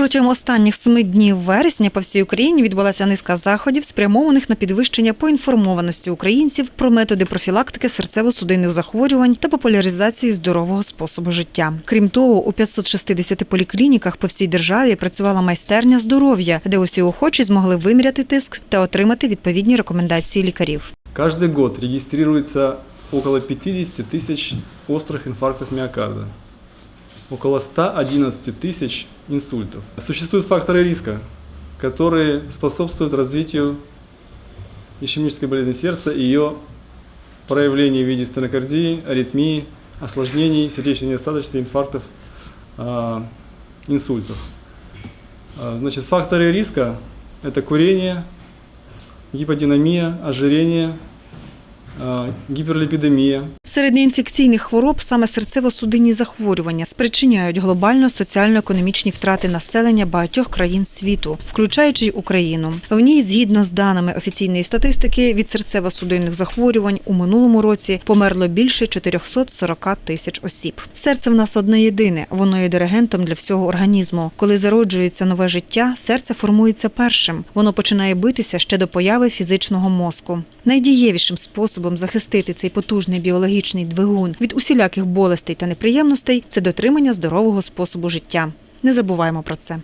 Протягом останніх семи днів вересня по всій Україні відбулася низка заходів, спрямованих на підвищення поінформованості українців про методи профілактики серцево-судинних захворювань та популяризації здорового способу життя. Крім того, у 560 поліклініках по всій державі працювала майстерня здоров'я, де усі охочі змогли виміряти тиск та отримати відповідні рекомендації лікарів. Каждый год регистрируется около 50 тысяч острых инфарктов миокарда, Около 111 тысяч инсультов. Существуют факторы риска, которые способствуют развитию ишемической болезни сердца и ее проявлению в виде стенокардии, аритмии, осложнений сердечной недостаточности, инфарктов, а, инсультов. А, Значит, факторы риска – это курение, гиподинамия, ожирение, а, гиперлипидемия, Серед неінфекційних хвороб саме серцево-судинні захворювання спричиняють глобально соціально-економічні втрати населення багатьох країн світу, включаючи й Україну. В ній, згідно з даними офіційної статистики, від серцево-судинних захворювань у минулому році померло більше 440 тисяч осіб. Серце в нас одне єдине, воно є диригентом для всього організму. Коли зароджується нове життя, серце формується першим. Воно починає битися ще до появи фізичного мозку. Найдієвішим способом захистити цей потужний біологічний двигун від усіляких болестей та неприємностей це дотримання здорового способу життя. Не забуваємо про це.